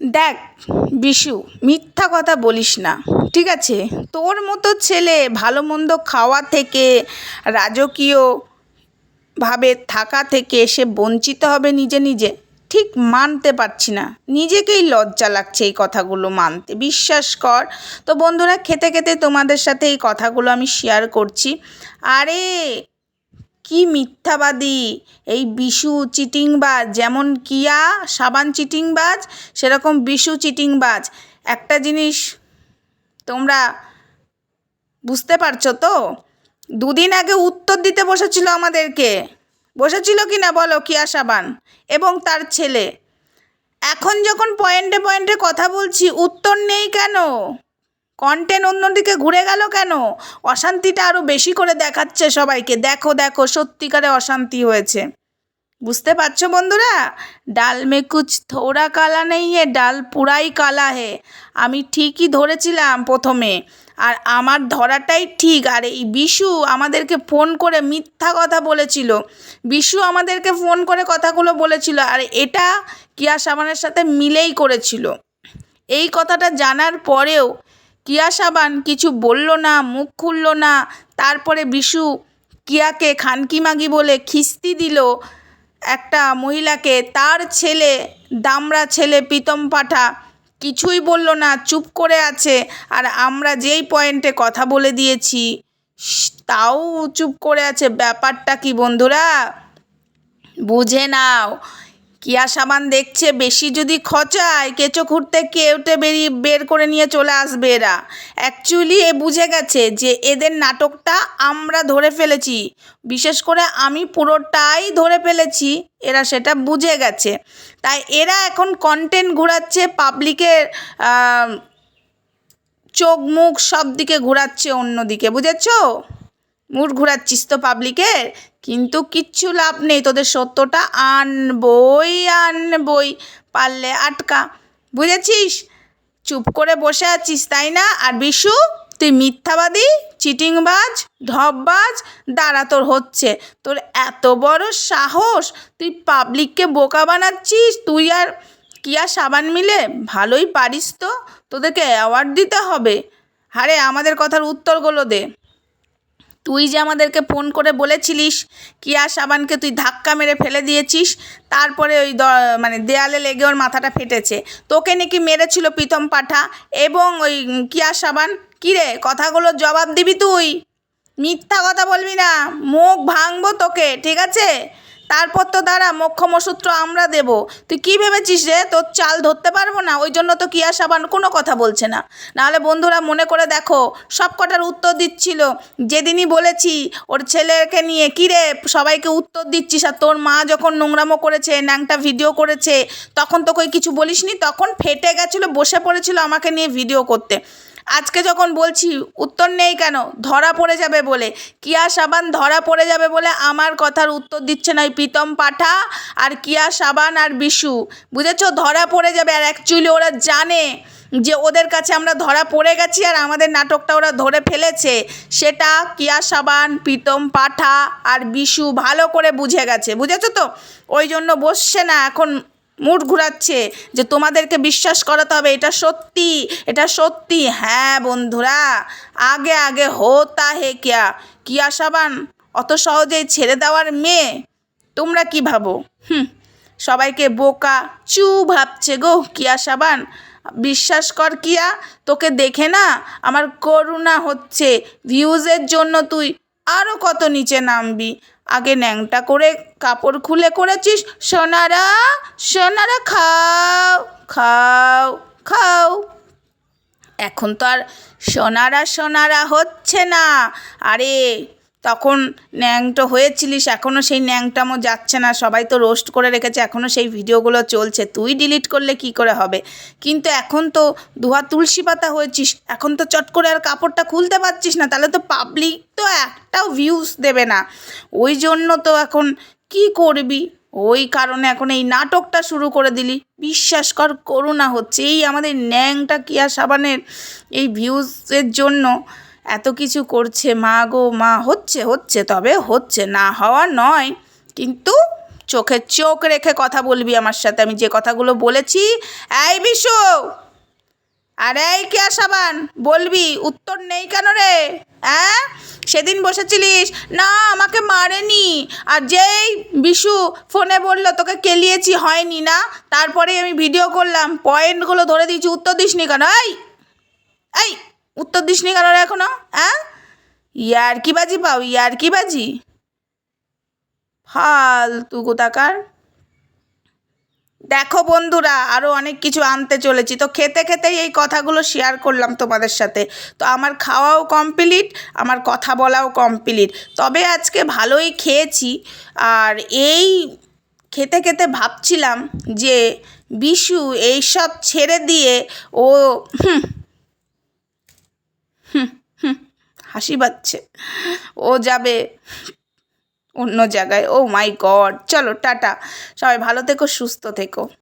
দেখ, বিশু, মিথ্যা কথা বলিস না, ঠিক আছে? তোর মতো ছেলে ভালো মন্দ খাওয়া থেকে রাজকীয়ভাবে থাকা থেকে সে বঞ্চিত হবে নিজে নিজে, ঠিক মানতে পারছি না। নিজেকেই লজ্জা লাগছে এই কথাগুলো মানতে। বিশ্বাস কর, তো বন্ধুরা, খেতে খেতে তোমাদের সাথে এই কথাগুলো আমি শেয়ার করছি। আরে কি মিথ্যাবাদী? এই বিশু চিটিংবাজ, যেমন কিয়া, সাবান চিটিংবাজ, সেরকম বিশু চিটিংবাজ। একটা জিনিস তোমরা বুঝতে পারছ তো? দুদিন আগে উত্তর দিতে বসেছিল আমাদেরকে। বসেছিল কি না বলো কিয়া সাবান? এবং তার ছেলে। এখন যখন পয়েন্টে পয়েন্টে কথা বলছি, উত্তর নেই কেন? কন্টেন্ট অন্যদিকে ঘুরে গেল কেন? অশান্তিটা আরও বেশি করে দেখাচ্ছে সবাইকে। দেখো দেখো, সত্যিকারে অশান্তি হয়েছে। বুঝতে পারছ বন্ধুরা? ডাল মে কুচ থোড়া কালা নেই হে ডাল পুরাই কালা হে। আমি ঠিকই ধরেছিলাম প্রথমে। আর আমার ধরাটাই ঠিক। আর এই বিশু আমাদেরকে ফোন করে মিথ্যা কথা বলেছিল। বিশু আমাদেরকে ফোন করে কথাগুলো বলেছিল। আর এটা কিয়া সাবানের সাথে মিলেই করেছিল। এই কথাটা জানার পরেও কিয়া সাবান কিছু বলল না, মুখ খুলল না। তারপরে বিশু কিয়াকে খানকি মাগি বলে খিস্তি দিল একটা মহিলাকে। তার ছেলে, দামড়া ছেলে প্রীতম পাঠা কিছুই বলল না, চুপ করে আছে। আর আমরা যেই পয়েন্টে কথা বলে দিয়েছি তাও চুপ করে আছে। ব্যাপারটা কি বন্ধুরা? বুঝে নাও। কিয়া সাবান দেখছে, বেশি যদি খচায়, কেঁচো খুঁড়তে কেউটে বেরিয়ে বের করে নিয়ে চলে আসবে এরা। অ্যাকচুয়ালি এ বুঝে গেছে যে এদের নাটকটা আমরা ধরে ফেলেছি। বিশেষ করে আমি পুরোটাই ধরে ফেলেছি, এরা সেটা বুঝে গেছে। তাই এরা এখন কন্টেন্ট ঘোরাচ্ছে পাবলিকের চোখ মুখ সব দিকে ঘোরাচ্ছে অন্যদিকে, বুঝেছ? মুড ঘোরাচ্ছিস তো পাবলিকের? কিন্তু কিচ্ছু লাভ নেই, তোদের সত্যটা আনবই আনবই, পারলে আটকা। বুঝেছিস? চুপ করে বসে আছিস, তাই না? আর বিশু, তুই মিথ্যাবাদী, চিটিংবাজ ঢপবাজ দাঁড়া তোর হচ্ছে। তোর এত বড় সাহস, তুই পাবলিককে বোকা বানাচ্ছিস, তুই আর কিয়া সাবান মিলে? ভালোই পারিস তো, তোদেরকে অ্যাওয়ার্ড দিতে হবে। আরে, আমাদের কথার উত্তরগুলো দে। তুই যে আমাদেরকে ফোন করে বলেছিলিস, কিয়া সাবানকে তুই ধাক্কা মেরে ফেলে দিয়েছিস, তারপরে ওই দ- মানে দেয়ালে লেগে ওর মাথাটা ফেটেছে। তোকে নাকি মেরেছিল প্রীতম পাঠা এবং ওই কিয়া সাবান? কিরে কথাগুলো জবাব দিবি তুই? মিথ্যা কথা বলবি না, মুখ ভাঙবো তোকে, ঠিক আছে? তারপর তো দাঁড়া, মোক্ষমসূত্র আমরা দেব। তুই কী ভেবেছিস রে? তোর চাল ধরতে পারব না? ওই জন্য তো কিয়া সাবান কোনো কথা বলছে না। নাহলে বন্ধুরা মনে করে দেখো, সব কটার উত্তর দিচ্ছিল। যেদিনই বলেছি, ওর ছেলেকে নিয়ে, কী রে, সবাইকে উত্তর দিচ্ছিস? আর তোর মা যখন নোংরামো করেছে, ন্যাংটা ভিডিও করেছে, তখন তো কই কিছু বলিসনি? তখন ফেটে গেছিল, বসে পড়েছিল আমাকে নিয়ে ভিডিও করতে। আজকে যখন বলছি, উত্তর নেই কেন? ধরা পড়ে যাবে বলে। কিয়া সাবান ধরা পড়ে যাবে বলে আমার কথার উত্তর দিচ্ছে না ওই প্রীতম পাঠা আর কিয়া সাবান আর বিশু। বুঝেছ? ধরা পড়ে যাবে আর অ্যাকচুয়ালি ওরা জানে যে ওদের কাছে আমরা ধরা পড়ে গেছি আর আমাদের নাটকটা ওরা ধরে ফেলেছে। সেটা কিয়া সাবান, প্রীতম পাঠা আর বিশু ভালো করে বুঝে গেছে। বুঝেছ তো? ওই জন্য বসছে না এখন মুড ঘুরাচ্ছে যে তোমাদেরকে বিশ্বাস করাতে হবে, এটা সত্যি এটা সত্যি। হ্যাঁ বন্ধুরা, আগে আগে হোতা হে কিয়া? কিয়া সাবান অত সহজেই ছেড়ে দেওয়ার মেয়ে? তোমরা কি ভাবো? হুম, সবাইকে বোকা চু ভাবছে গো কিয়া সাবান বিশ্বাস কর কিয়া, তোকে দেখে না আমার করুণা হচ্ছে। ভিউজের জন্য তুই আরও কত নিচে নামবি? আগে ন্যাংটা করে কাপড় খুলে করেছিস। সোনারা সোনারা খাও খাও খাও। এখন তো আর সোনারা সোনারা হচ্ছে না। আরে তখন ন্যাংটো হয়েছিলিস এখনও সেই ন্যাংটামো যাচ্ছে না, সবাই তো রোস্ট করে রেখেছে এখনও সেই ভিডিওগুলো চলছে, তুই ডিলিট করলে কি করে হবে? কিন্তু এখন তো দুহা তুলসী পাতা হয়েছিস, এখন তো চট করে আর কাপড়টা খুলতে পারছিস না, তাহলে তো পাবলিক তো একটাও ভিউজ দেবে না। ওই জন্য তো এখন কি করবি? ওই কারণে এখন এই নাটকটা শুরু করে দিলি। বিশ্বাস কর, করুণা হচ্ছে, এই আমাদের ন্যাংটা কিয়া সাবানের এই ভিউজের জন্য এত কিছু করছে, মা গো, মা, হচ্ছে হচ্ছে, তবে হচ্ছে, না হওয়া নয়। কিন্তু চোখে চোখ রেখে কথা বলবি আমার সাথে। আমি যে কথাগুলো বলেছি, এই বিশু! আরে এই কে সাবান বলবি, উত্তর নেই কেন রে? হ্যাঁ সেদিন বসেছিলিস? না, আমাকে মারেনি। আর যেই বিশু ফোনে বলল, তোকে কেলিয়েছি, হয়নি না? তারপরে আমি ভিডিও করলাম। পয়েন্টগুলো ধরে দিয়েছি, উত্তর দিসনি কেন? এই এই উত্তর দিসনি কেন এখনও হ্যাঁ ইয়ার কি বাজি পাও? ইয়ার কি বাজি? ফালতু কোথাকার। দেখো বন্ধুরা আরও অনেক কিছু আনতে চলেছি। তো খেতে খেতেই এই কথাগুলো শেয়ার করলাম তোমাদের সাথে। তো আমার খাওয়াও কমপ্লিট আমার কথা বলাও কমপ্লিট তবে আজকে ভালোই খেয়েছি। আর এই খেতে খেতে ভাবছিলাম যে বিশু এইসব ছেড়ে দিয়ে ও হুম হুম হুম হাসি পাচ্ছে। ও যাবে অন্য জায়গায়। ও মাই গড চলো, টাটা। সবাই ভালো থেকো, সুস্থ থেকো।